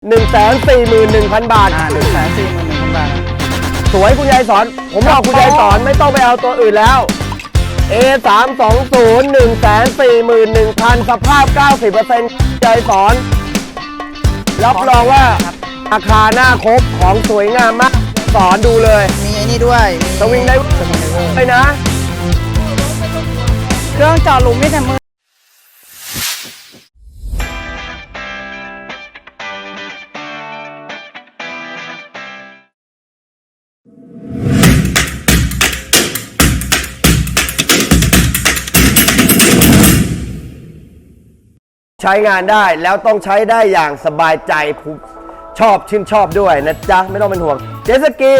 1 4 1 0 0 0 บาท อ่าหนึ่งแสนสี่หมื่นหนึ่งพันบาท สวยคุณยายสอน ผมบอกคุณยายสอนไม่ต้องไปเอาตัวอื่นแล้ว A 3 2 0 1 4 1 0 0 0สภาพ 90%ยายสอน รับรองว่าราคาหน้าครบของสวยงามมาก สอนดูเลย มีไอ้นี่ด้วยมีสวิงได้ สวิงไดเวอร์เลยนะ เครื่องเจาะหลุมไม่แต่มือ ใช้งานได้แล้วต้องใช้ได้อย่างสบายใจผมชอบชื่นชอบด้วยนะจ๊ะ ไม่ต้องเป็นห่วง เจตสกี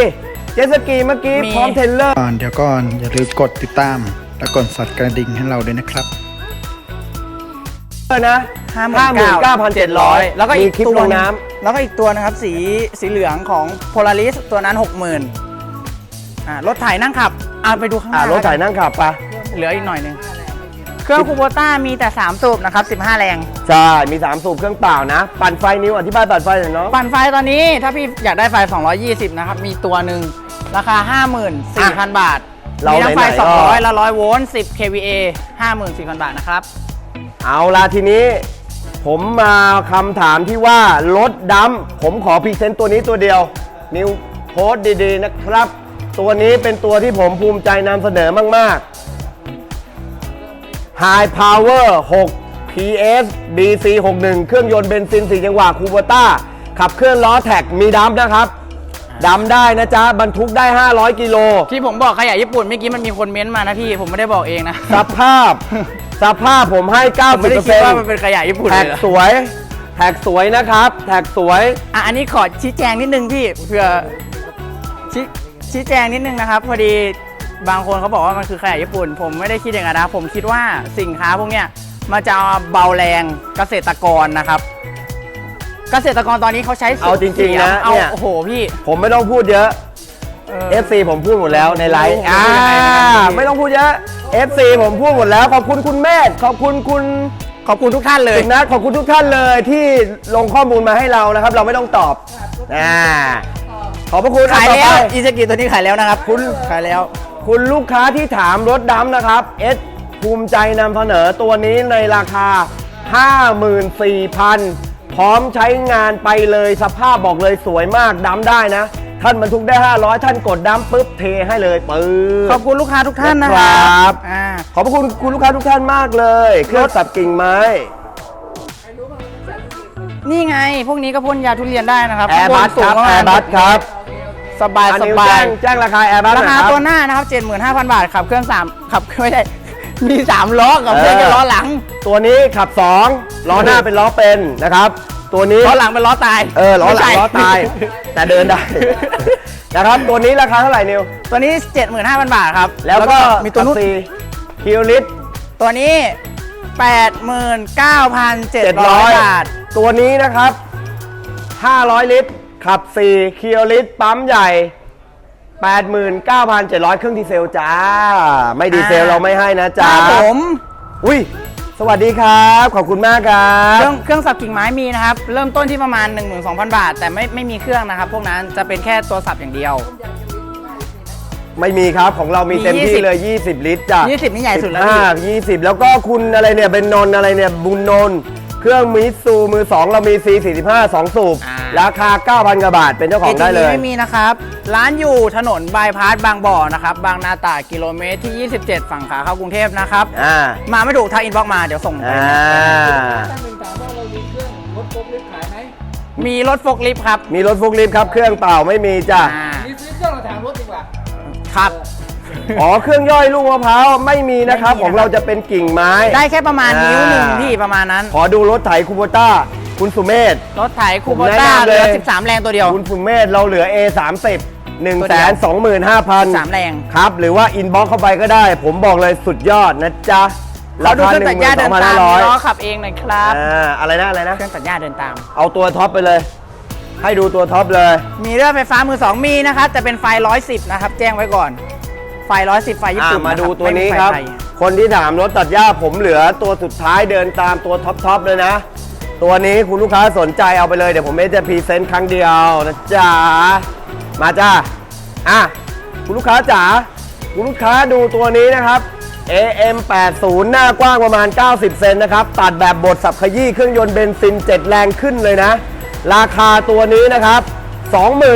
เจตสกีเมื่อกี้มี พร้อมเทรลเลอร์ ก่อนเดี๋ยวก่อนอย่าลืมกดติดตาม และกดสั่นกระดิ่งให้เราด้วยนะครับ นะห้าหมื่นเก้าพันเจ็ดร้อย59,700 แล้วก็มีอีกคลิปตัวลงหนึ่น้แล้วก็อีกตัวนะครับ สีสีเหลืองของ Polaris ตัวนั้นหกหมื่นอ่ารถถ่ายนั่งขับอ่าไปดูข้างหอ่าน้ารถถ่ายนั่งขับปะเหลืออีกหน่อยหนึง เครื่องคูโบต้ามีแต่ 3 สูบนะครับ 15 แรง ใช่ มี 3 สูบเครื่องเปล่านะ ปั่นไฟนิ้วอธิบายปั่นไฟหน่อยเนาะ ปั่นไฟตอนนี้ถ้าพี่อยากได้ไฟ 220 นะครับ มีตัวหนึ่งราคา 54,000 บาท เรามีทั้งไฟ ไหนๆก็ 200 และ 100 โวลต์ 10 kVA 54,000 บาทนะครับ เอาล่ะทีนี้ ผมมาคำถามที่ว่ารถดำผมขอพรีเซนต์ตัวนี้ตัวเดียว นิวโพสต์ดีๆนะครับ ตัวนี้เป็นตัวที่ผมภูมิใจนำเสนอมากๆ High Power 6 PS BC 61เครื่องยนต์เบนซิน 4 จังหวะคูโบต้าขับเคลื่อนล้อแท็กมีดัมนะครับดัมได้นะจ๊ะ บรรทุกได้ 500 กิโล ที่ผมบอกขยะญี่ปุ่นเมื่อกี้มันมีคนเม้นต์มานะพี่ ผมไม่ได้บอกเองนะ สภาพ สภาพผมให้ผมไม่ได้คิดว่ามัน90%เป็นขยะญี่ปุ่นแท็เลกยเหรอสวย แท็กสวยนะครับ แท็กสวย อะ อันนี้ขอชี้แจงนิดนึงพี่เพื่อชี้ชี้แจงนิดนึงนะครับ พอดี บางคนเขาบอกว่ามันคือขยะญี่ปุ่น ผมไม่ได้คิดอย่างนั้นนะ ผมคิดว่าสินค้าพวกเนี้ยมันจะเบาแรงเกษตรกรนะครับ เกษตรกรตอนนี้เขาใช้เอาจริงๆนะเอาเนี่ย โอ้โหพี่ผมไม่ต้องพูดเยอะเออ FC ผมพูดหมดแล้วในไลฟ์โอ้โหอ่ายังไงนะครับพี่ไม่ต้องพูดเยอะ FC ผมพูดหมดแล้ว ขอบคุณคุณเมธขอบคุณคุณขอบคุณทุกท่านเลย คุณนัทขอบคุณทุกท่านเลยที่ลงข้อมูลมาให้เรานะครับ เราไม่ต้องตอบอ่าขอบพระคุณขายอะแล้วต่อไปอีสกิตัวนี้ขายแล้วนะครับ คุณขายแล้ว คุณลูกค้าที่ถามรถดำนะครับเอสภูมิใจนำเสนอตัวนี้ในราคา 54,000 พร้อมใช้งานไปเลยสภาพบอกเลยสวยมากดำได้นะ ท่านบรรทุกได้ 500 ท่านกดดำปุ๊บเทให้เลยปื๊ขอบคุณลูกค้าทุกท่านนะคครัรับ อ่าขอบพระคุณคุณลูกค้าทุกท่านมากเลย เครื่องสับกิ่งไม้ นี่ไง พวกนี้ก็พ่นยาทุเรียนได้นะครับแอร์บัสครับ ข้างแอร์บัสครับ สบายอันสนี้บาแจ้ยงแจ้งราคาแอร์บัสรานะคาครับ ตัวหน้านะครับ 75,000 บาทขับเครื่อง3ขับไม่ได้มี3ล้อกับเครื่องเออแค่ล้อหลังตัวนี้ขับ2ล้อหน้าเป็นล้อเป็นนะครับ ตัวนี้ ล้อหลังเป็นล้อตายเออล้อหลังไม่ใช่ล้อตาย แต่เดินได้ นะครับ ตัวนี้ราคาเท่าไหร่นิว ตัวนี้ 75,000 บาทครับแล้วก็มีตัวนู้นซีคิวลิตตัวนี้ 89,700 บาท ตัวนี้นะครับ 500 ลิตร ขับ4คิวลิตรปั๊มใหญ่ 89,700 เครื่องดีเซลจ้า ไม่ดีเซลอ่าเราไม่ให้นะคจ้ารับผม อุ้ย สวัสดีครับ ขอบคุณมากครัเคบ รื่องเครื่องสับกิ่งไม้มีนะครับ เริ่มต้นที่ประมาณ 12,000 บาท แต่ไม่ไม่มีเครื่องนะครับ พวกนั้นจะเป็นแค่ตัวสับอย่างเดียว ไม่มีครับของเรามีมีเต็มที่20เลย 20 ลิตรจ้ะ20นี่ใหญ่สุดแล้วพี่ 15 20 แล้วก็คุณอะไรเนี่ย เป็นนนท์อะไรเนี่ย บุญนนท์ เครื่องมิตซูมือ 2 เรามี C45 2 สูบ อ่า ราคา 9,000กว่าบาทเป็นเจ้าของได้เลย ไม่มีนะครับ ร้านอยู่ถนนบายพาสบางบ่อนะครับ บางนาตราดกิโลเมตรที่ 27 ฝั่งขาเข้ากรุงเทพนะครับ อ่า มาไม่ถูกทักอินบ็อกซ์มาเดี๋ยวส่งไปอ่ามีรถโฟกลิฟต์ครับ มีรถฟุกลิฟต์ครับ เครื่องเปล่าไม่มีจ้ะ อ่านี่ซื้อเครื่องเราแถมรถดีกว่า ครับอ๋อ เครื่องย่อยลูกมะพร้าวไม่มีนะครับ ไม่มีนะครับของเราจะเป็นกิ่งไม้ ได้แค่ประมาณอ่านิ้นิ้วหนึ่งพี่ประมาณนั้น ขอดูรถไถคูโบต้าคุณสุเมธ รถไถคูโบผมแนะต้านำเหลือเลย13 แรงตัวเดียว คุณสุเมธเราเหลือ A 3 0 1 2 5 0สามแรง ครับ หรือว่าอินบ็อกเข้าไปก็ได้ ผมบอกเลยสุดยอดนะจ๊ะเราดูเครื่องตัดหญ้าเดินตามมีล้อ12,500ขับเองหน่อยครับ อ่าอะไรนะอะไรนะ เครื่องตัดหญ้าเดินตาม เอาตัวท็อปไปเลย ให้ดูตัวท็อปเลย มีเรื่องไฟฟ้ามือสองมีนะครับแต่เป็นไฟ 110 นะครับ แจ้งไว้ก่อน ไฟ110 ไฟญี่อ่าปุ่นมาดูะตัวนี้ไม่มีไฟครับไทยคนที่ถามรถตัดหญ้าผมเหลือตัวสุดท้ายเดินตามตัวท็อปท็อปเลยนะ ตัวนี้คุณลูกค้าสนใจเอาไปเลย เดี๋ยวผมเอจะพรีเซนต์ครั้งเดียวนะจ๊ะ มาจ้าอะคุณลูกค้าจ๋าคุณลูกค้าดูตัวนี้นะครับ AM 80หน้ากว้างประมาณ 90 เซนนะครับ ตัดแบบบดสับขยี้เครื่องยนต์เบนซิน 7 แรงขึ้นเลยนะ ราคาตัวนี้นะครับ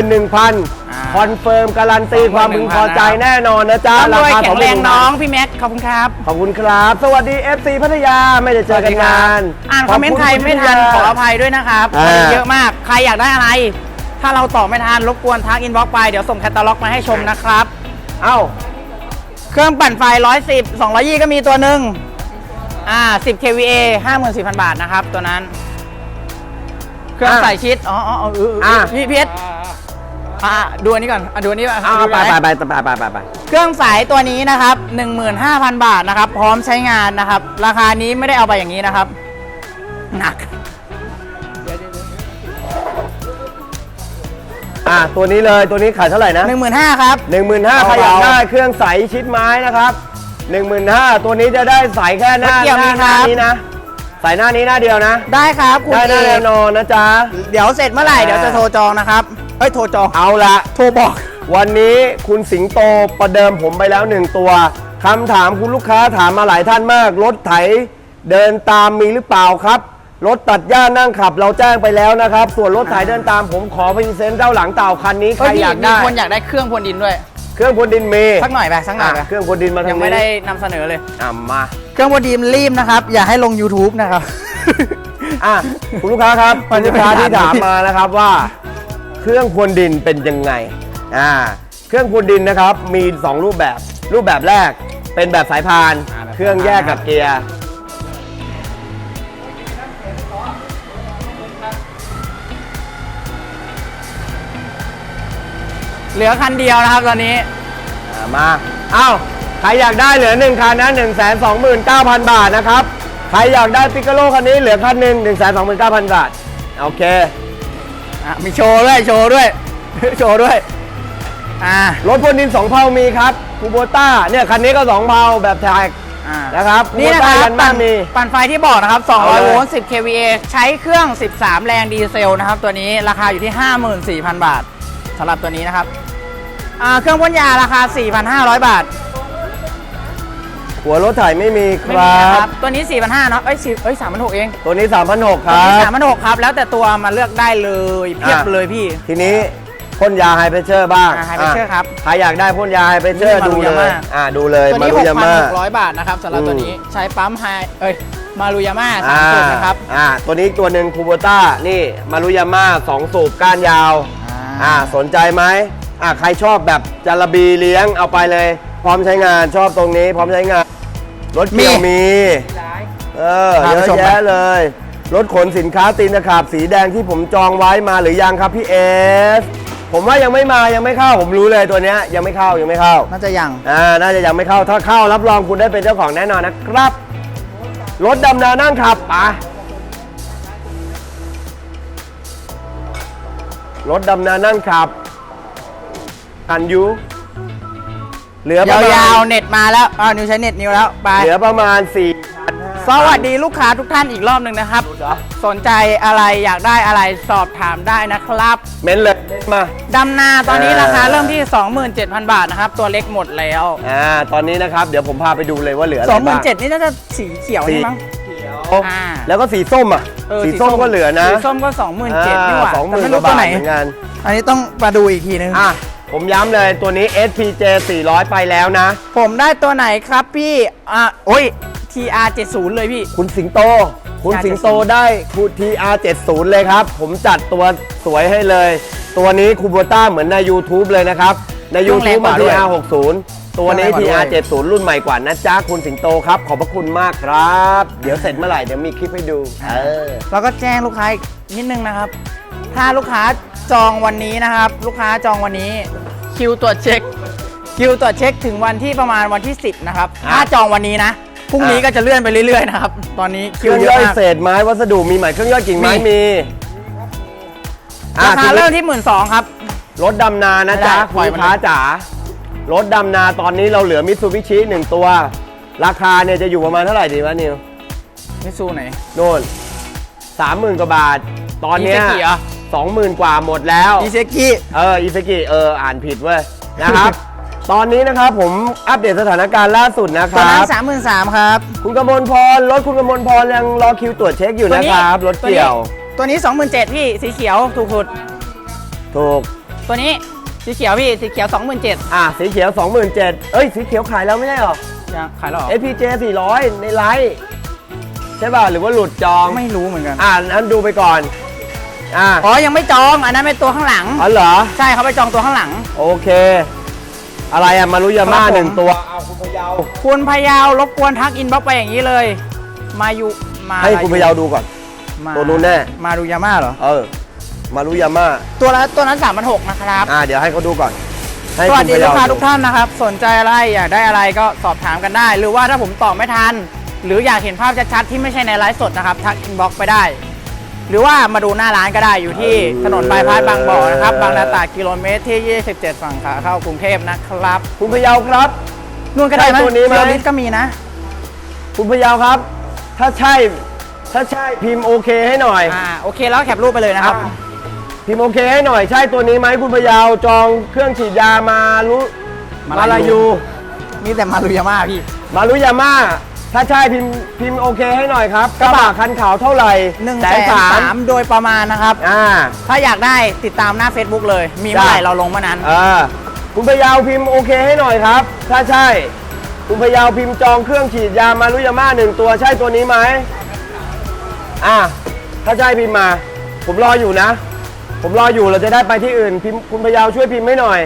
21,000 คอนเฟิร์มการันตีความพึงพอใจแน่นอนนะจ๊ะต้องรวยคาแข็งแรง21,000น้องพี่แม็กขอบคุณครับ ขอบคุณครับ สวัสดี FC พัทยาไม่ได้เจอกันนาน อ่านคอมเมนต์ใครไม่ทันขออภัยด้วยนะครับอ่าเยอะมากใครอยากได้อะไร ถ้าเราตอบไม่ทันรบกวนทักอินบ็อกไปเดี๋ยวส่งแคตตาล็อกมาให้ชมนะครับ เอ้า เครื่องปั่นไฟ 110 220ก็มีตัวหนึ่งอ่า10 kVA 54,000 บาทนะครับตัวนั้น เครื่องอะใส่ชิดอ๋ออ๋ออ๋อเออเอออะพี่เพชร อ่าดูอันนี้ก่อนอะดูอันนี้ก่อนเอาดูไปหนไปไปไปไปไปไปเครื่องสายตัวนี้นะครับ 15,000 บาทนะครับ พร้อมใช้งานนะครับ ราคานี้ไม่ได้เอาไปอย่างนี้นะครับ หนัก อะตัวนี้เลยตัวนี้ขายเท่าไหร่นะ15,000ครับหนึ่งหมื่นห้าเอาใครอยากเอาได้เครื่องใสชิดไม้นะครับหนึ่งหมื่นห้าตัวนี้จะได้ใสแค่หน้าเกี่ยวหมีน้าครับนี้นะใส่หน้านี้หน้าเดียวนะ ได้ครับคุณได้เอแน่แน่กนอนนะจ๊ะ เดี๋ยวเสร็จเมื่อไหร่อ่าเดี๋ยวจะโทรจองนะครับ เอ้ยโทรจองเอาละโทรบอก วันนี้คุณสิงโตประเดิมผมไปแล้วหนึ่งตัวคำถามคุณลูกค้าถามมาหลายท่านมาก รถไถเดินตามมีหรือเปล่าครับ รถตัดหญ้านั่งขับเราแจ้งไปแล้วนะครับ ส่วนรถไถเดินตามผมขอพรีเซนต์เจ้าหลังเต่าคันนี้ใครเฮ้ยพี่อยากมีได้ คนอยากได้เครื่องพรวนดินด้วย เครื่องพรวนดินมีสักหน่อยไปสักหน่อยไปอะเครื่องพรวนดินมาทางยังนี้ไม่ได้นำเสนอเลยอะมาเครื่องพรวนดินรีบนะครับ อย่าให้ลง YouTube นะครับ อะคุณลูกค้าครับมัคุนณจะลูกค้าไม่ที่ทันถามมานะครับว่า เครื่องพรวนดินเป็นยังไงอ่าเครื่องพรวนดินนะครับมี 2 รูปแบบรูปแบบแรกเป็นแบบสายพานเครื่องแยกกับเกียร์เหลือคันเดียวนะครับตอนนี้ อ่ามาเอ้าใครอยากได้เหลือ1คันนะ1 2 9 0 0 0 บาทนะครับ ใครอยากได้ปิกาโลคันนี้เหลือคันหนึ่ง1 2 9 0 0 0 บาท โอเค อะมีโชว์ด้วย โชว์ด้วย โชว์ด้วย อ่ารถพ่นดิน2เพามีครับคูโบต้าเนี่ยคันนี้ก็2เพาแบบแท็กอ่านะครับนี่นะครับคูโบต้ายันบ้านมี ปั่นไฟที่บอกนะครับ เอาเลย200โวลต์ 10 kVA ใช้เครื่อง 13 แรงดีเซลนะครับ ตัวนี้ราคาอยู่ที่ 54,000 บาทสำหรับตัวนี้นะครับอ่าเครื่องพ่นยาราคา 4,500 บาท หัวรถไถไม่มีคไม่รัมีนะคบ รับ ตัวนี้ 4,500เนาะเอ้ย4เอ้ย3,600เองตัวนี้3,600คตัวรันี้บ 3,600ครับ แล้วแต่ตัวมาเลือกได้เลยเพียบอะ เลยพี่ ทีนี้พ่นยาไฮเพรสเชอร์บ้างอ่า High Pressure ครับใครอยากได้พ่นยาไฮเพรสเชอร์นี่มาดูรุเลยาม่า อ่าดูเลยตัวนี้มารุยาม่า 6,600 บาทนะครับสำหรับตัวนี้ใช้ปั๊มไฮเอ้ยมารุยาม่าสามอ่าสูบนะครับอ่า ตัวนี้ตัวหนึ่งคูโบต้า นี่ มารุยาม่าสองสูบก้านยาว อ่า สนใจไหมอ่าใครชอบแบบจาระบีเลี้ยงเอาไปเลย พร้อมใช้งานชอบตรงนี้ พร้อมใช้งาน รถเกี่ยวมีมี เออพาเยไปอะชมแยะเลย รถขนสินค้าตีนตะขาบสีแดงที่ผมจองไว้มาหรือยังครับพี่เอสผมว่ายังไม่มายังไม่เข้าผมรู้เลยตัวเนี้ยยังไม่เข้ายังไม่เข้า น่าจะยัง อ่า น่าจะยังไม่เข้า ถ้าเข้ารับรองคุณได้เป็นเจ้าของแน่นอนนะครับ รถดำนานั่งขับไปะรถดำนานั่งขับ อันยู เหลือประมาณยาวๆเน็ตมาแล้วอ่านิวใช้เน็ตนิวแล้วไป เหลือประมาณ4 สวัสดีลูกค้าทุกท่านอีกรอบหนึ่งนะครับสนใจอะไรอยากได้อะไรสอบถามได้นะครับเม้นเลยเม้นมา ดำนาตอนนี้เออราคาเริ่มที่ 27,000 บาทนะครับ ตัวเล็กหมดแล้วอ่า ตอนนี้นะครับ เดี๋ยวผมพาไปดูเลยว่าเหลืออะไรบ้าง27,000นี่น่าจะสีเขียวสีนี่มั้งอ่า แล้วก็สีส้มอะ เออสีส้มก็เหลือนะสีส้มก็ 27,000นี่หว่าสองหแต่มื่นไม่กรู้ว่าตัวบาไหทนเหมือนกัน อันนี้ต้องมาดูอีกทีนึง อะ ผมย้ำเลยตัวนี้ SPJ 400 ไปแล้วนะ ผมได้ตัวไหนครับพี่อะ โอ้ย TR 70เลยพี่ คุณสิงโต คุณสิงโตได้คู TR 70เลยครับ ผมจัดตัวสวยให้เลย ตัวนี้คูโบต้าเหมือนใน YouTube เลยนะครับ ในเครื่องแรง YouTube กมัว่านด้วย TR 60ตัวนี้เครื่องแรงกว่า TR ด้วย70รุ่นใหม่กว่านะจ๊ะคุณสิงโตครับ ขอบพระคุณมากครับ เดี๋ยวเสร็จเมื่อไหร่เดี๋ยวมีคลิปให้ดู เออ แล้วก็แจ้งลูกค้าอีกนิดนึงนะครับ ถ้าลูกค้า จองวันนี้นะครับ ลูกค้าจองวันนี้คิวตรวจเช็ค คิวตรวจเช็คถึงวันที่ประมาณวันที่ 10 นะครับอะ ถ้าจองวันนี้นะพรุ่งนี้อะก็จะเลื่อนไปเรื่อยๆนะครับ ตอนนี้เคคิวรื่องเยย่อะอยมาก เศษไม้วัสดุมีใหม่เครื่องย่อยกิ่งไม้มี มีอะราคาทีนี้เริ่มที่1 2ื่นครับ รถดำนานะจ๊ะได้ปล่อยลูมันกค้าจ๋ารถดำนาตอนนี้เราเหลือมิตซูบิชิหนึ่งตัว ราคาเนี่ยจะอยู่ประมาณเท่าไหร่ดีวะนิวไม่สู้ไหนโน่นสามหมื่นกว่าบาท ตอนเนี้ยอีเซกิเหรอ สองหมื่นกว่าหมดแล้วอีเซกิ เอออีเซกิเอออ่านผิดเว้ยนะครับ ตอนนี้นะครับผมอัปเดตสถานการณ์ล่าสุดนะคตัวรันั้นบสามหมื่นสามครับคุณกมลพรรถคุณกมลพรยังรอคิวตรวจเช็คอยู่นะครับ รถเกี่ยว ตัวนี้สองหมื่นเจ็ดพี่สีเขียวถูกสุดถูก ตัวนี้สีเขียวพี่สีเขียวสองหมื่นเจ็ดอะ สีเขียว 27,000เอ้ย สีเขียวขายแล้วไม่ใช่หรอ ยังขายแล้วเหรอ FPJ 400 ในไลฟ์ใช่ป่ะ หรือว่าหลุดจอง ไม่รู้เหมือนกัน อ่านั้นดูไปก่อน อ่าอ๋อยังไม่จองอันนั้นเป็นตัวข้างหลัง อ๋อเหรอ ใช่เขาไปจองตัวข้างหลัง โอเค อะไรอะมารุยาม่าครับผม หนึ่งตัว เอาคุณพะเยา คุณพะเยาวรบกวนทักอินบ็อกไปอย่างนี้เลย มาอยู่มาให้คุณพะเยาดูก่อน มาตัวนู้นแน่ มาดูยาม่าเหรอ เออ มารุยาม่า ตัวละตัวนั้นสามพันหกนะครับ อ่า เดี๋ยวให้เขาดูก่อน ให้สวัสดีณพะลูเยกค้าทุกท่านนะครับ สนใจอะไรอยากได้อะไรก็สอบถามกันได้ หรือว่าถ้าผมตอบไม่ทัน หรืออยากเห็นภาพชัดๆที่ไม่ใช่ในไลฟ์สดนะครับ ทักอินบ็อกไปได้ หรือว่ามาดูหน้าร้านก็ได้อยู่ที่ถนนบายพาสบางบ่อนะครับ บางนาตราดกิโลเมตรที่ 27 ฝั่งขาเข้ากรุงเทพนะครับคุณพะเยาครับ นู่นก็ได้ไหมใช่ตัวนี้ไหมเฟียวลิสก็มีนะ คุณพะเยาครับ ถ้าใช่ ถ้าใช่พิมพ์โอเคให้หน่อย อ่าโอเคแล้วแคปรูปไปเลยนะครับพิมพ์โอเคให้หน่อย ใช่ตัวนี้ไหมคุณพะเยาจองเครื่องฉีดยามารุมามาลาลายู ยู มีแต่มารุยาม่าพี่ มารุยาม่า ถ้าใช่พิมพ์พิมพ์โอเคให้หน่อยครับ กระบะคันขาวเท่าไหร่1นึ่งแสแสนนสาสามมโดยประมาณนะครับ อ่า ถ้าอยากได้ติดตามหน้า Facebook เลย มีเมื่อไหร่จ้ะเราลงเมื่อนั้น เออคุณพะเยาพิมพ์โอเคให้หน่อยครับ ถ้าใช่ คุณพะเยาพิมพ์จองเครื่องฉีดยามารุยาม่าหนึ่งตัวใช่ตัวนี้ไหมอ่าถ้าใช่พิมพ์มา ผมรออยู่นะ ผมรออยู่เราจะได้ไปที่อื่นพิมพ์คุณพะเยาช่วยพิมพ์ให้หน่อย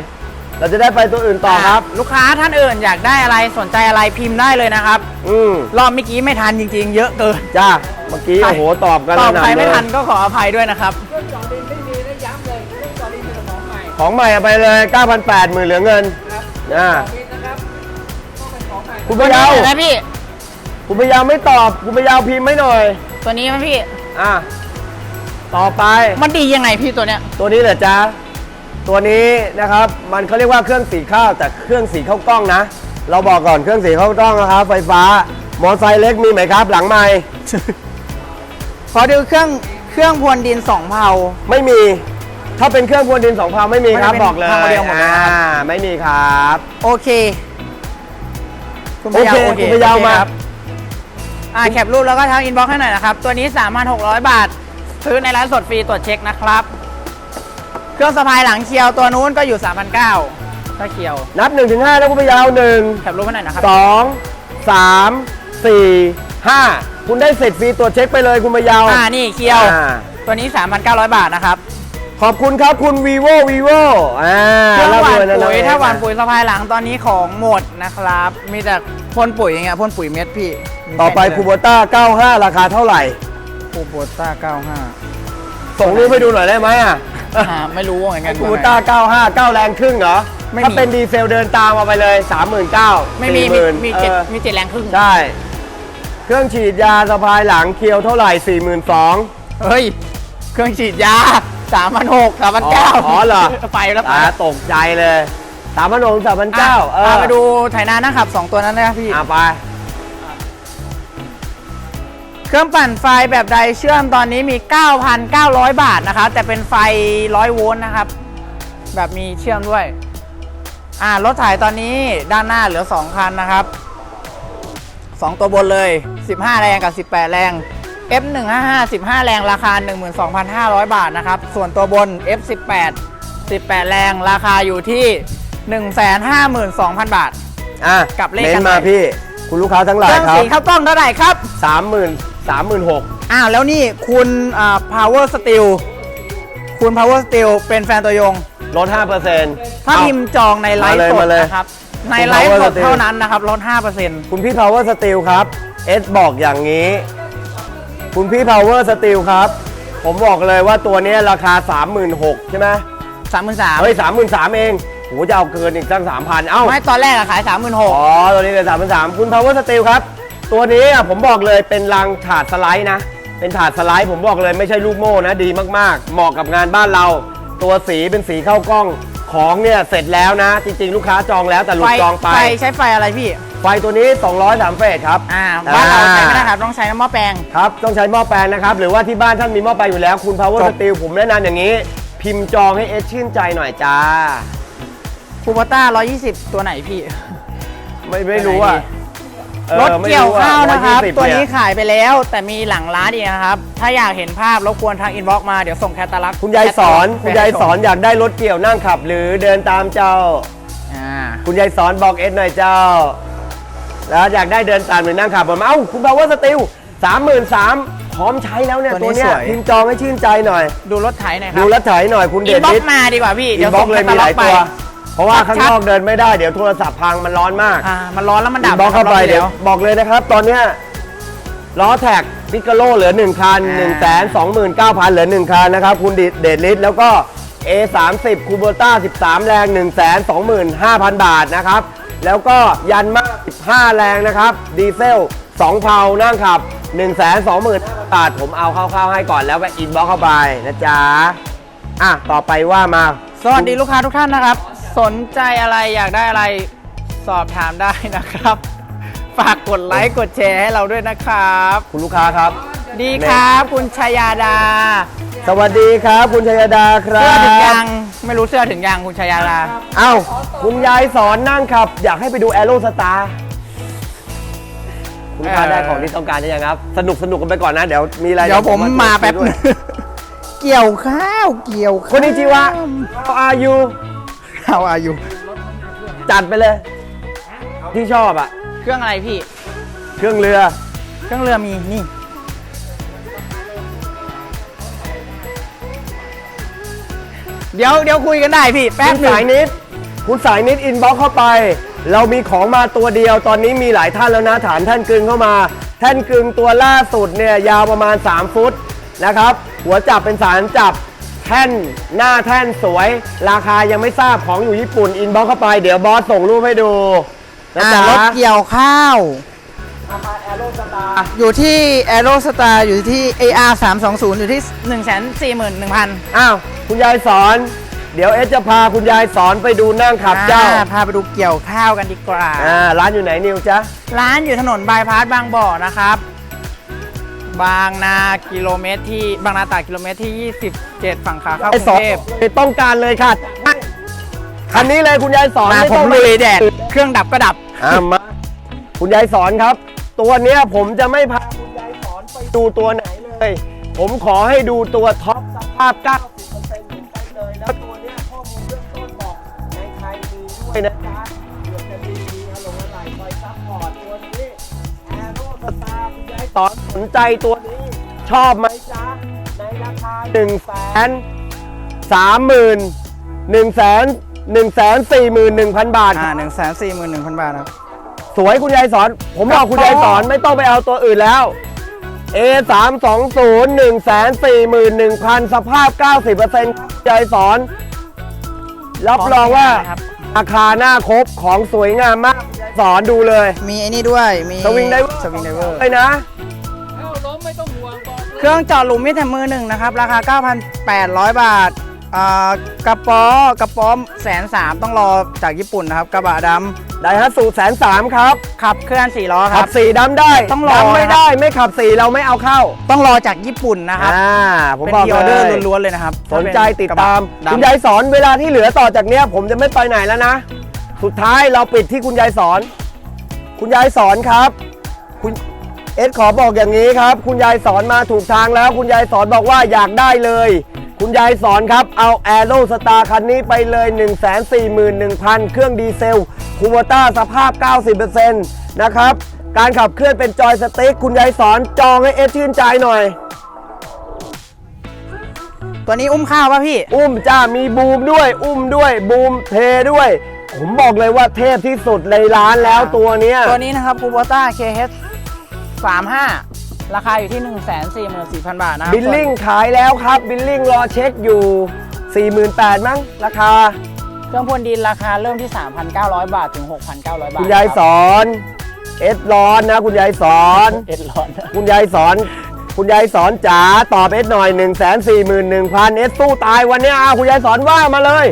เราจะได้ไปตัวอื่นต่อครับ ลูกค้าท่านอื่นอยากได้อะไรสนใจอะไรพิมพ์ได้เลยนะครับ อืมรอบเมื่อกี้ไม่ทันจริง ๆ เยอะเกิน จ้า เมื่อกี้ใครโอ้โหตอบกันตอบหนักใครไม่เลยทันก็ขออภัยด้วยนะครับเครื่องเจอดดินไม่มีนะย้ำเลยเครื่องเจอดดินเป็นของใหม่ของใหม่เอาไปเลย9,800หมื่นเหลือเงินครับอ่าดินนะครับต้องเป็นของใหม่คุณพะเยาตัวนี้นะพี่ คุณพะเยาไม่ตอบ คุณพะเยาพิมพ์ไม่หน่อย ตัวนี้มั้ยพี่ อะ ต่อไป มันดียังไงพี่ตัวเนี้ย ตัวนี้เหรอจ๊ะ ตัวนี้นะครับมันเขาเรียกว่าเครื่องสีข้าวแต่เครื่องสีข้าวกล้องนะ เราบอกก่อนเครื่องสีข้าวกล้องนะครับไฟฟ้ามอเตอร์ไซค์เล็กมีไหมครับ หลังไม่ ขอดูเครื่องเครื่องพรวนดินสองเผา ไม่มี ถ้าเป็นเครื่องพรวนดินสองพาวไม่มีครับไม่ได้เป็นบอกเลยทางเดียวหมดเลยนะครับ อ่าไม่มีครับ โอเคคุณโอเคคุณพะเยาโอคมา ครับอ่าแคปรูปแล้วก็ทักอินบ็อกให้หน่อยนะครับ ตัวนี้ 3,600 บาท ซื้อในร้านสดฟรีตรวจเช็คนะครับ เครื่องสะพายหลังเคียวตัวนู้นก็อยู่ 3,900ถ้าเคียวนับ1นถึงห้าแล้วคุณพะเยาหนึ่งแคปรูปให้หน่อยนะครับสองสามสี่ห้าคุณได้เสร็จฟรีตรวจเช็คไปเลยคุณพะเยาอ่านี่เคียว อ่าตัวนี้ 3,900 บาทนะครับขอบคุณครับคุณ vivo vivo อ่าเครื่องหวานร่ำรวยะปุ๋ยองถ้าหวานปุ๋ยสะพายหลังตอนนี้ของหมดนะครับ มีแต่พ่นปุ๋ยอย่างเงี้ยพ่นปุ๋ยเม็ดพี่ต่อไปคูโบต้า95 ราคาเท่าไหร่ คูโบต้า95ส่งรูปไปดูหน่อยได้ไหมอะ อ่าไม่รู้เหมือนกันคูโบต้า95 9 แรงครึ่งเหรอ ไม่มี ถ้าเป็นดีเซลเดินตามมาไปเลย 39,000ไม่มีมีมีเจ็ดออมีเจ็ดแรงครึ่งใช่ เครื่องฉีดยาสะพายหลังเคียวเท่าไหร่ 42,000 เฮ้ย เครื่องฉีดยา3 6 0 0 3 9 0 0อ๋อเหรอ ไปแล้วไปตาตกใจเลย3,000 3,900เอออะไปดูไถนานะครับ2ตัวนั้นนะครับพี่ อะไป เครื่องปั่นไฟแบบใดเชื่อมตอนนี้มี 9,900 บาทนะครับ แต่เป็นไฟ 100 โวลต์นะครับ แบบมีเชื่อมด้วย อ่ารถถ่ายตอนนี้ด้านหน้าเหลือ 2 คันนะครับ 2 ตัวบนเลย 15 แรงกับ 18 แรง F155 15 แรงราคา 12,500 บาทนะครับ ส่วนตัวบน F18 18 แรงราคาอยู่ที่ 152,000 บาท อะกลับเลขเม้กันนหน่มาอยพี่ คุณลูกค้าทั้งหลาเคยรื่องครับสีข้าวกล้องเท่าไหร่ครับ30,000 36,000อ้าวแล้วนี่คุณอ่า power steel คุณ power steel เป็นแฟนตัวยง ลด5%ถ้าเอ้พิมพ์จองในไลฟ์สดมาเลยนะครับ ในคุณไลฟ์ Power สด Steel เท่านั้นนะครับลด5%คุณพี่ power steel ครับ S บอกอย่างนี้ คุณพี่ power steel ครับ ผมบอกเลยว่าตัวนี้ราคา 36,000ใช่ไหม33,000เฮ้ย33,000เองโหจะเอาเกินอีกตั้ง3,000เอ้า ไม่ตอนแรกอะขายอ๋36,000อตัวนี้เลย33,000คุณ power steel ครับ ตัวนี้อะผมบอกเลยเป็นรางถาดสไลด์นะ เป็นถาดสไลด์ผมบอกเลยไม่ใช่ลูกโม่นะดีมากๆ เหมาะกับงานบ้านเรา ตัวสีเป็นสีเข้ากล้องของเนี่ยเสร็จแล้วนะ จริง ๆ ลูกค้าจองแล้วแต่หลุไฟดจองไป ไฟใช้ไฟอะไรพี่ ไฟตัวนี้ 203เฟสครับอ่าบ้านเราใช้ไม่ได้ครับต้องใช้น้ำหม้อแปลงครับต้องใช้หม้อแปลงนะครับหรือว่าที่บ้านท่านมีหม้อแปลงอยู่แล้วคุณ power จบ steel ผมแนะนำอย่างนี้ พิมพ์จองให้เอสชื่นใจหน่อยจ้าคูปต้า120 ตัวไหนพี่ ไม่ไม่รู้อะออ รถไม่เกี่ยวอะข้าวนะครับ120ตัวนี้เยขายไปแล้ว แต่มีหลังร้านอีกนะครับ ถ้าอยากเห็นภาพรบกวนทางอินบ็อกซ์มาเดี๋ยวส่งแคตตาล็อกคุณยายสอนคุณยายสอนอยากได้รถเกี่ยวนั่งขับ หรือเดินตามเจ้าอ่าคุณยายสอนบอกเอสหน่อยเจ้า แล้วอยากได้เดินตามหรือนั่งขับผมเอ้าคุณ power steel สามหมื่นสามพร้อมใช้แล้วเนี่ย ตัวเนี้ยพิมพ์จองให้ชื่นใจหน่อย ดูรถไถหน่อยคดูรับรถไถหน่อยคุณอิเดนชบ็อกฤทธิ์ซ์มาดีกว่าพี่อิเดี๋ยนวบ็อส่กงซ์เลยแคตมีตาหล็อลากยไปตัว เพราะว่าข้างนอกเดินไม่ได้เดี๋ยวโทรศัพท์พังมันร้อนมากอ่ามันร้อนแล้วมันดับอินบ็อกซ์เข้าไปรเดี๋ยวบอกเลยนะครับ ตอนเนี้ยล้อแท็กพิกาโลเหลือ 1 คัน 1 2 9 0 0 0 เหลือ 1 คันนะครับ คุณเดชฤทธิ์แล้วก็ A 3 0 คูเบอร์ต้า13 แรง 1 2 5 0 0 0 บาทนะครับ แล้วก็ยันมา15 แรงนะครับ ดีเซล 2 เพานั่งขับ 1 2 5 0 0 0 บาท ผมเอาเข้าวๆให้ก่อนแล้วไปอินบ็อกซ์เข้าไปนะจ๊ะ อะ ต่อไปว่ามา สวัสดีลูกค้าทุกท่านนะครับ สนใจอะไรอยากได้อะไรสอบถามได้นะครับ ฝากกดไลค์กดแชร์ให้เราด้วยนะครับ คุณลูกค้าครับ ดีครับคุณชยาดา สวัสดีครับ คุณชยดาครัเสื้บอถึงยังไม่รู้เสื้อถึงยังคุณชยาดา เอ้าคุณยายสอนนั่งขับ อยากให้ไปดูแอโรสตาร์คุณลูกค้าเออได้ของที่ต้องการหรือยังครับ สนุกสนุกกันไปก่อนนะ เดี๋ยวมีอะไรเดี๋ยวผมมาแป๊บด้วยนึงเกี่ยวข้าวเกี่ยวคข้าวนนี้จิวะ How are you เอาอายุจัดไปเลย ที่ชอบอะ เครื่องอะไรพี่ เครื่องเรือ เครื่องเรือมีนี่ เดี๋ยวเดี๋ยวคุยกันได้พี่ แป๊คุบณหนึ่งสายนิด คุณสายนิดอินบ็อกเข้าไป เรามีของมาตัวเดียว ตอนนี้มีหลายท่านแล้วนะฐานแท่นกึงเข้ามา แท่นกึงตัวล่าสุดเนี่ยยาวประมาณ 3 ฟุตนะครับ หัวจับเป็นสารจับ แท่นหน้าแท่นสวย ราคายังไม่ทราบของอยู่ญี่ปุ่นอินบ็อกเข้าไป เดี๋ยวบอสส่งรูปให้ดูนะอ่าจ๊ะรถเกี่ยวข้าว ราคาแอโรสตาร์อยู่ที่ Aero Star อยู่ที่ AR 320อยู่ที่ 141,000อ้าว คุณยายสอน เดี๋ยวเอสจะพาคุณยายสอนไปดูนั่งขับเจ้าอ่พาไปดูเกี่ยวข้าวกันดีกว่า อ่าร้านอยู่ไหนนิวจ๊ะ ร้านอยู่ถนนบายพาสบางบ่อนะครับ บางนากิโลเมตรที่บางนาตราดกิโลเมตรที่ 27 ฝั่งขาเข้ากไอ้รุสองงเทพต้องการเลยค่ะคันนี้เลยคุณยายสอนมาไต้ผองมลุยแดดเครื่องดับก็ดับ อ่ามาคุณยายสอนครับ ตัวเนี้ยผมจะไม่พาคุณยายสอนไปดูตัวไหนเลย ผมขอให้ดูตัวท็อปสภาพ90% สอนสนใจตัวนี้ชอบไหมจ๊ะ ในราคา1นึ่งแสนสามหมื่นหนึ่งแสนหนึ่งแสนสี่หมื่นหนึ่งพันบาทอ่า141,000บาทครับ สวยคุณยายสอน ผมบอกคุณยายสอนไม่ต้องไปเอาตัวอื่นแล้ว A 3 2 0 1 4 1 1 0 0สภาพ 90%ยายสอน รับรองว่าครับราคาหน้าครบของสวยงามมากคุณยายสอนดูเลย มีไอ้นี่ด้วย มีสวิงไดเวอร์ สวิงไดเวอร์เลยนะ เลยเครื่องเจาะหลุมมิแต่มือหนึ่งนะครับ ราคา 9,800 บาทอ่ากระป๋อกระป๋อมแสนสามต้องรอจากญี่ปุ่นนะครับ กระบะดไดฮัตสูแสนสามครับำขับเคลื่อนสี่ล้อคขัรับ บสีดำได้ต้องรอ ดำไม่ได้ไม่ขับสีเราไม่เอาเข้าต้องรอจากญี่ปุ่นนะครับ อ่าผมเป็นบอกพรีออเดอร์เลยล้วนๆเลยนะครับสนใจติดตาม ถ้คุณเป็นกระบะยายสอนเวลาที่เหลือต่อจากเนี้ย ผมจะไม่ไปไหนแล้วนะ สุดท้ายเราปิดที่คุณยายสอน คุณยายสอนครับ คุณ เอสขอบอกอย่างนี้ครับ คุณยายสอนมาถูกทางแล้ว คุณยายสอนบอกว่าอยากได้เลย คุณยายสอนครับ เอาแอโรสตาร์คันนี้ไปเลย 1 4 1 0 0 0 เครื่องดีเซลคูโบต้าสภาพ 90%นะครับ การขับเคลื่อนเป็นจอยสติ๊กคุณยายสอนจองให้เอสชื่นใจหน่อย ตัวนี้อุ้มข้าวป่ะพี่ อุ้มจ้ามีบูมด้วย อุ้มด้วยบูมเทด้วย ผมบอกเลยว่าเทพที่สุดในร้านแล้วตัวเนี้ยตัวนี้นะครับ k u b o t a KH 35 ราคาอยู่ที่ 144,000 บาทนะครับบิลลิ่งขายแล้วครับ บิลลิ่งรอเช็คอยู่ 48,000มั้งราคา เครื่องพ่นดินราคาเริ่มที่ 3,900 บาทถึง 6,900 บาทคุณยายสอน เอสร้อนนะ คุณยายสอน เอ็ดร้อน คุณยายสอน คุณยายสอนจ๋าตอบเอสหน่อย 1 4 1 0 0 0 เอสสู้ตายวันเนี้ยอาคุณยายสอนว่ามาเลย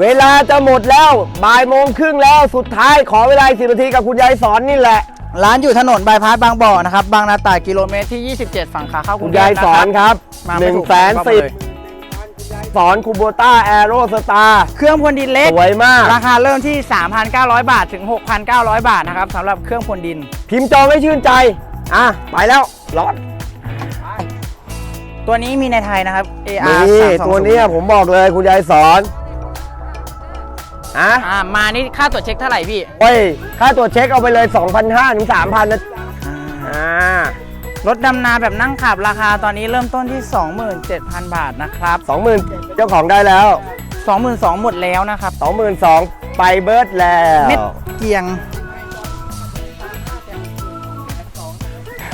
เวลาจะหมดแล้วบ่ายโมงครึ่งแล้วสุดท้ายขอเวลาสิบนาทีกับคุณยายสอนนี่แหละ ร้านอยู่ถนนบายพาสบางบ่อนะครับ บางนาตราดกิโลเมตรที่ 27 ฝั่งขาเข้ากคุรุณงเทพยายสอนครับมาหไม่นึ่งถูกแสนเข้ามาสิบเลยสอนคูโบต้าแอโรสตาร์เครื่องพรวนดินเล็ก สวยมาก ราคาเริ่มที่ 3,900 บาทถึง 6,900 บาทนะครับสำหรับเครื่องพรวนดิน พิมพ์จอไม่ชื่นใจ อะ ไปแล้วร้อนตัวนี้มีในไทยนะครับ AR นี่320ตัวเนี้ยผมบอกเลยคุณยายสอน อะอ่ามานี่ค่าตรวจเช็คเท่าไหร่พี่ โอ้ย ค่าตรวจเช็คเอาไปเลย 2,500ถึง3,000นะอ่ารถดำนาแบบนั่งขับราคาตอนนี้เริ่มต้นที่ 27,000 บาทนะครับ 20,000เจ้าของได้แล้ว 22,000หมดแล้วนะครับ 22,000ไปเบิร์ดแล้วเม็ดเกียง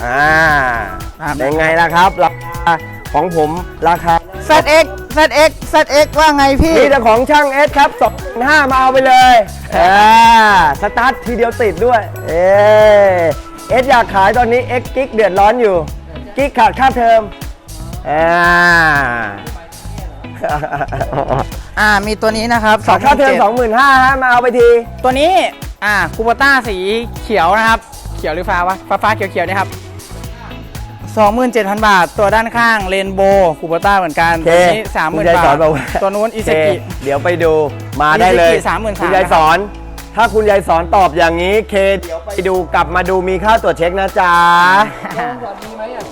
อ่าอ่าเป็นไงล่ะครับราคาของผมราคา ZX ZX ZX ว่าไงพี่มีแต่ของช่างเอสครับ2,500มาเอาไปเลยอ่าสตาร์ททีเดียวติดด้วย เอเอสอยากขายตอนนี้เอ็กกิ๊กเดือดร้อนอยู่ กิ๊กขาดค่าเทอมอ่าอ่ามีตัวนี้นะครับขาดค่าเทอม27,000 25,000ฮะมาเอาไปที ตัวนี้ อ่าคูโบต้าสีเขียวนะครับ เขียวหรือฟ้าวะฟ้าฟ้าเขียวเขียวๆนี่ครับ 27,000 บาท ตัวด้านข้างเรนโบว์คูโบต้าเหมือนกันโอเคตัวนี้คุณ30,000ยายบาสอทนบอกว่าตัวนู้นอิเซกิเคเดี๋ยวไปดูมาได้เลยอิเซกิ33,000คุณยายสอน ถ้าคุณยายสอนตอบอย่างนี้เคเดี๋ยวไปดูกลับมาดูมีค่าตรวจเช็คนะจ๊ะ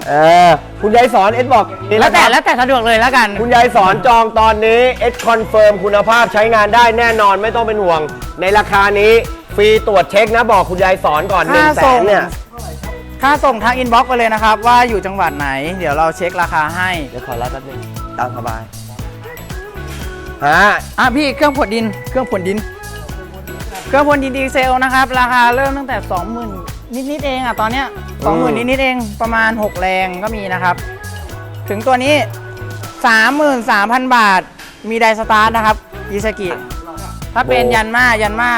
เออคุณยายสอนเอ็ดบอกอย่างนี้แล้วแต่นะครับแล้วแต่สะดวกเลยแล้วกัน คุณยายสอนจองตอนนี้เอ็ดคอนเฟิร์มคุณภาพใช้งานได้แน่นอนไม่ต้องเป็นห่วง ในราคานี้ฟรีตรวจเช็คนะบอกคุณยายสอนก่อนหนึ่ค่างแสส่งนเนี่ย ค่าส่งทางอินบ็อกซ์ไปเลยนะครับ ว่าอยู่จังหวัดไหน เดี๋ยวเราเช็คราคาให้เดี๋ยวขอรับแป๊บนึงตามสบายฮะอะพี่เครื่องผดดิน เครื่องผดดิน เครื่องผดดินดีเซลนะครับ ราคาเริ่มตั้งแต่ 20,000 นิดๆเองอะตอนเนี้ยอืม20,000 นิดๆเองประมาณ 6 แรงก็มีนะครับ ถึงตัวนี้ 33,000 บาท มีไดสตาร์ทนะครับอีสกิถ้าเป็นยันมายันมา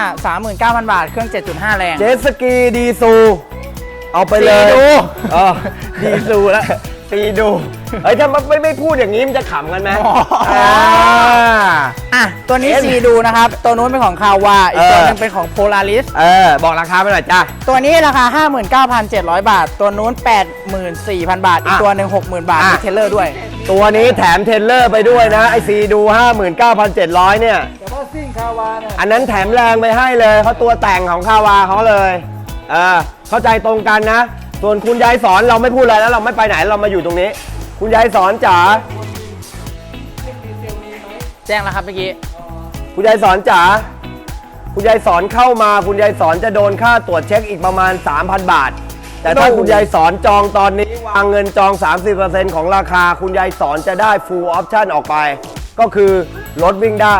39,000 บาท เครื่อง 7.5 แรง เจตสกีดีซู เอาไปเลยซีดูเออดีซูแล้วซีดูเฮ้ยถ้าไม่ไม่พูดอย่างนี้มันจะขำกันไหมอ๋ออ่าอะ ตัวนี้เอ็นซีดูนะครับ ตัวนู้นเป็นของคาวาอีกเออตัวหนึงเป็นของโพลาริสเออ บอกราคาไปหน่อยจ้าตัวนี้ราคา 59,700 บาท ตัวนู้น 84,000 บาท อีกอะตัวหนึ่ง60,000 บาทอะมีเทรลเลอร์ด้วย ตัวนี้แถมเทรลเลอร์ไปด้วยนะ ไอซีดู 59,700 เนี่ยแต่ว่าซิ่งคาวาเนี่ยอันนั้นแถมแรงไปให้เลยเขาตัวแต่งของคาวาเขาเลย เออเข้าใจตรงกันนะ ส่วนคุณยายสอนเราไม่พูดอะไรแล้วเราไม่ไปไหนเรามาอยู่ตรงนี้ คุณยายสอนจ๋าแจ้งแล้วครับเมื่อกี้ คุณยายสอนจ๋าคุณยายสอนเข้ามาคุณยายสอนจะโดนค่าตรวจเช็คอีกประมาณ 3,000 บาท แต่ถ้าคุณยายสอนจองตอนนี้วางเงินจอง 30%ของราคา คุณยายสอนจะได้ full option ออกไป ก็คือรถวิ่งได้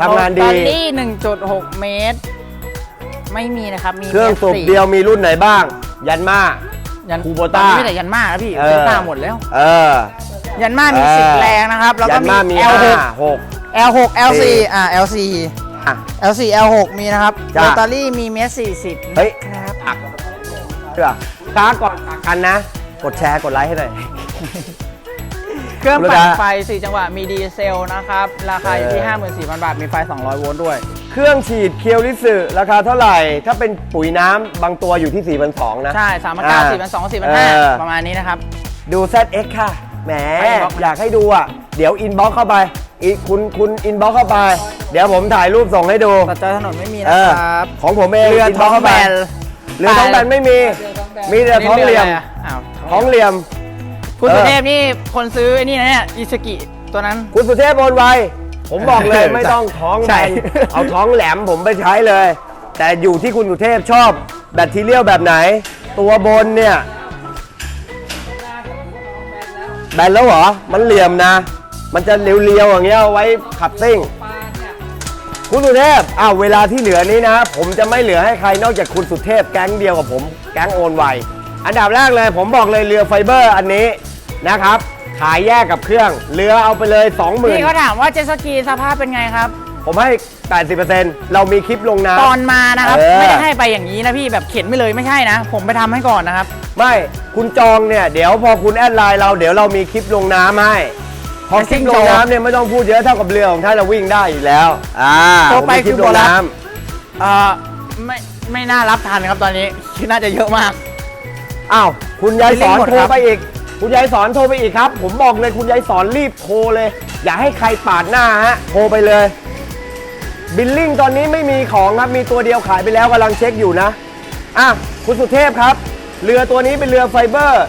ทำงานแบดีตเตอรี่1.6 เมตร ไม่มีนะครับ มีเครื่องสูบมตเดียวมีรุ่นไหนบ้าง ยันมายันคูโบต้าตอนนี้มีแต่ยันมาแล้วพี่เออเป็นตาหมดแล้ว เออ ยันมามีเออ10แรงนะครับ แล้วยัก็นมีมามี L6 ห้าหก L6 L4 สี่อ่า L4 อะ L4 L6 มีนะครับจ้ะแบตเตอรี่มีเมตร40 เฮ้ยนะครับอักเชื่อค้าก่อนอักกันนะ กดแชร์กดไลค์ให้หน่อย เครื่องรู้ปั่นนะไฟ 4 จังหวะมีดีเซลนะครับ ราคาอยู่ที่ 54,000 บาท มีไฟ 200 โวลต์ด้วย เครื่องฉีดเคียวลิสึราคาเท่าไหร่ ถ้าเป็นปุ๋ยน้ำบางตัวอยู่ที่ 4 2 0 0นะ ใช่3 9 0 0 4 2 0 0เออ4 5ประมาณนี้นะครับ ดู ZX ค่ะ แหมไป inbox อยากให้ดูอะ เดี๋ยวอินบ็อกเข้าไปอีกคุณคุณอินบ็อกเข้าไป เดี๋ยวผมถ่ายรูปส่งให้ดูตัดจอยถนนไม่มีเอนะอครับ ของผมเองเรือ inbox ท้องเข้าแบไปนเรือท้องแบนไม่มี มีแต่ท้องเหลี่ยมนี่รืะไรอะอ้าวท้องเหลี่ยม คุณเออสุเทพนี่คนซื้อไอ้นี่นะเนี่ยอิสกิตัวนั้น คุณสุเทพโอนไวผมบอกเลยเออไม่ต้องท้องใช่แบนเอาท้องแหลมผมไปใช้เลย แต่อยู่ที่คุณสุเทพชอบแบตทีเรียลแบบไหน ตัวบนเนี่ยแบนแล้วเหรอ มันเหลี่ยมนะ มันจะเรียวๆอย่างเงี้ยเอาไว้ขับซิ่ง คุณสุเทพอ้าวเวลาที่เหลือนี้นะ ผมจะไม่เหลือให้ใครนอกจากคุณสุเทพแก๊งเดียวกับผม แก๊งโอนไว อันดับแรกเลยผมบอกเลยเรือไฟเบอร์อันนี้นะครับ ขายแยกกับเครื่อง เรือเอาไปเลย20,000พี่เขาถามว่าเจตสกีสภาพเป็นไงครับ ผมให้ 80%เรามีคลิปลงน้ำ ตอนมานะครับ เออ ไม่ได้ให้ไปอย่างนี้นะพี่แบบเข็นไปเลยไม่ใช่นะ ผมไปทำให้ก่อนนะครับ ไม่คุณจองเนี่ย เดี๋ยวพอคุณแอดไลน์เราเดี๋ยวเรามีคลิปลงน้ำให้ พอคลิปลงน้ำเนี่ยไม่ต้องพูดเยอะเท่ากับเรือของท่านเราวิ่งได้อยู่แล้ว อ่าโทรไปผมมีคลิปคือลโบงราณน้เอ่อไม่ไม่น่ารับทันครับตอนนี้คือน่าจะเยอะมากำ อ้าวคุณยายสอนบิลลิ่งหมดโทรครับไปอีก คุณยายสอนโทรไปอีกครับ ผมบอกเลยคุณยายสอนรีบโทรเลย อย่าให้ใครปาดหน้าฮะโทรไปเลย บิลลิ่งตอนนี้ไม่มีของครับมีตัวเดียวขายไปแล้วกำลังเช็คอยู่นะอะคุณสุเทพครับ เรือตัวนี้เป็นเรือไฟเบอร์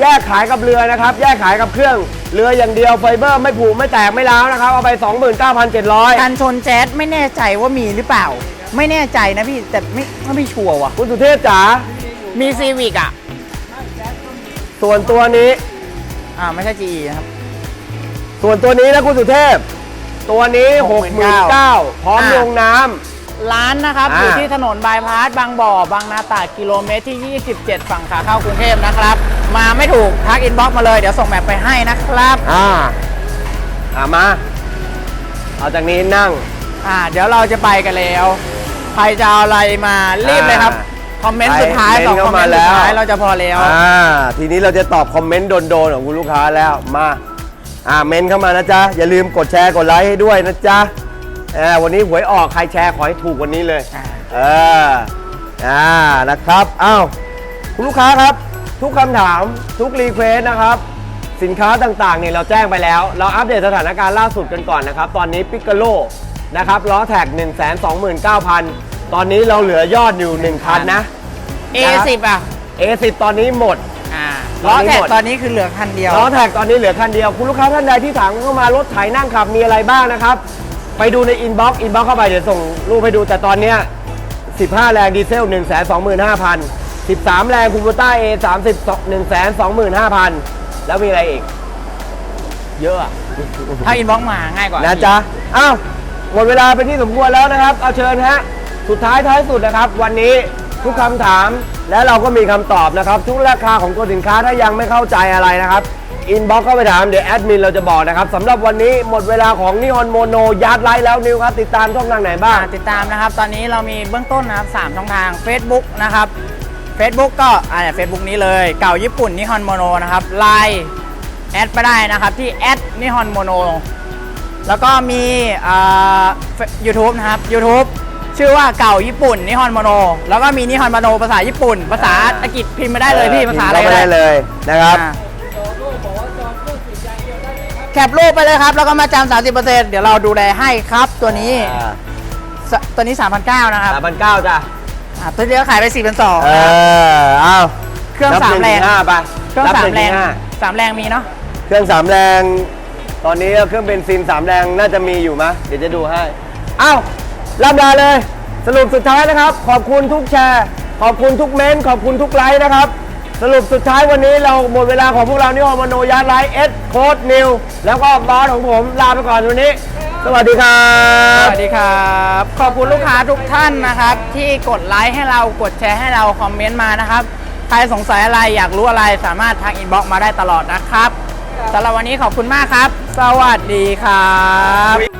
แยกขายกับเรือนะครับ แยกขายกับเครื่องเรืออย่างเดียวไฟเบอร์ไม่ผูกไม่แตกไม่ร้าวนะครับ เอาไป 29,700 การชนแจ๊สไม่แน่ใจว่ามีหรือเปล่า ไม่แน่ใจนะพี่แต่ไม่ไม่ชัวร์ว่ะคุณสุเทพจ๋ามีซีวิกอะ ส่วนตัวนี้ อ่าไม่ใช่ GE นะครับ ส่วนตัวนี้นะคุณสุเทพ ตัวนี้ 69,000 69,000พร้อมอะลงน้ร้านนะครับอ่าอยู่ที่ถนนบายพาสบางบ่อบางนาตราดกิโลเมตรที่ 27 ฝั่งขาเข้ากรุงเทพนะครับ มาไม่ถูกทักอินบ็อกซ์มาเลย เดี๋ยวส่งแมปไปให้นะครับำอ่าอ่ามา เอาจากนี้นั่ง อ่า เดี๋ยวเราจะไปกันแล้ว ใครจะเอาอะไรมารีบเลยครับ คอมเมนต์สุดท้ายใครสองเมนต์คอมเมนต์เข้ามาสุดท้ายแล้วเราจะพอแล้วอ่าทีนี้เราจะตอบคอมเมนต์โดนๆของคุณลูกค้าแล้วมาอ่าเมนเข้ามานะจ๊ะอย่าลืมกดแชร์กดไลค์ให้ด้วยนะจ๊ะอ่าวันนี้หวยออกใครแชร์ขอให้ถูกวันนี้เลยอ่าเอออ่านะครับอ้าวคุณลูกค้าครับ ทุกคำถามทุกรีเควสนะครับสินค้าต่างๆเนี่ยเราแจ้งไปแล้ว เราอัปเดตสถานการณ์ล่าสุดกันก่อนนะครับ ตอนนี้ปิก a โลนะครับล้อแท็ก 1 2 9 0 0 0 ตอนนี้เราเหลือยอดอยู่1คันนะ A10 อะ A10 ตอนนี้หมด อ่าตล้ออนนี้แท็กหมดตอนนี้คือเหลือคันเดียวล้อแท็กตอนนี้เหลือคันเดียว คุณลูกค้าท่านใดที่ถามเข้ามารถไถนั่งขับมีอะไรบ้างนะครับ ไปดูในอินบ็อกซ์อินบ็อกซ์เข้าไปเดี๋ยวส่งรูปให้ดูแต่ตอนเนี้ย15 แรงดีเซล 1 2 5 0 0 0 13 แรงคูโบต้า A 30 1 2 5 0 0 0 แล้วมีอะไรอีก เยอะอะถ้าอินบ็อกซ์มาง่ายกว่านะจ๊ะ อ้าว หมดเวลาเป็นที่สมควรแล้วนะครับ เอาเชิญฮะ สุดท้ายท้ายสุดนะครับ วันนี้ทุกคำถามและเราก็มีคำตอบนะครับ ทุกราคาของตัวสินค้าถ้ายังไม่เข้าใจอะไรนะครับอินบ็อกเข้าไปถามเดี๋ยวแอดมินเราจะบอกนะครับสำหรับวันนี้หมดเวลาของนิฮอนโมโนยัดไลท์แล้วนิวครับ ติดตามช่องทางไหนบ้าง อ่าติดตามนะครับ ตอนนี้เรามีเบื้องต้นนะครับ3ช่องทาง Facebook นะครับ Facebook ก็อ่าเฟซบุ๊กนี้เลย เก่าญี่ปุ่นนิฮอนโมโนนะครับไลน์แอดไปได้นะครับ ที่แอดนิฮอนโมโนแล้วก็มีอ่า YouTube นะครับ YouTube ชื่อว่าเก่าญี่ปุ่นนิฮอนโมโน แล้วก็มีนิฮอนโมโนภาษาญี่ปุ่น ภาษาอังกฤษพิมพ์ไม่ได้เลยพี่ภาษาอะไรพิมพ์ก็เข้าไปได้เลยนะครับอ่าแคปรูปไปเลยครับ แล้วก็มาจำ30%เดี๋ยวเราดูแลให้ครับตัวนี้สตัวนี้3,900นะครับสามพันเก้าจ้ะอ่าตัวนี้ก็ขายไป4 2 0 0เอออ้าวเครื่องนับสามหนึ่แรงถึห้าไปเครื่องนับสาหมนึ่แรงถึห้าสามแรงมีเนาะเครื่องสามแรง ตอนนี้เครื่องเบนซินสามแรงน่าจะมีอยู่มะเดี๋ยวจะดูให้อ้าว ลำลาเลย สรุปสุดท้ายนะครับ ขอบคุณทุกแชร์ ขอบคุณทุกเม้นต์ขอบคุณทุกไลค์นะครับ สรุปสุดท้ายวันนี้เราหมดเวลาของพวกเรานิโอมโนยัดไลท์เอสโค้ดนิวแล้วก็บอสของผมลาไปก่อนวันนี้ สวัสดีครับ สวัสดีครับ ขอบคุณลูกค้าทุกท่านนะครับ ที่กดไลค์ให้เรากดแชร์ให้เราคอมเมนต์มานะครับ ใครสงสัยอะไรอยากรู้อะไรสามารถทักอินบ็อกซ์มาได้ตลอดนะครับสำหรับวันนี้ขอบคุณมากครับ สวัสดีครับ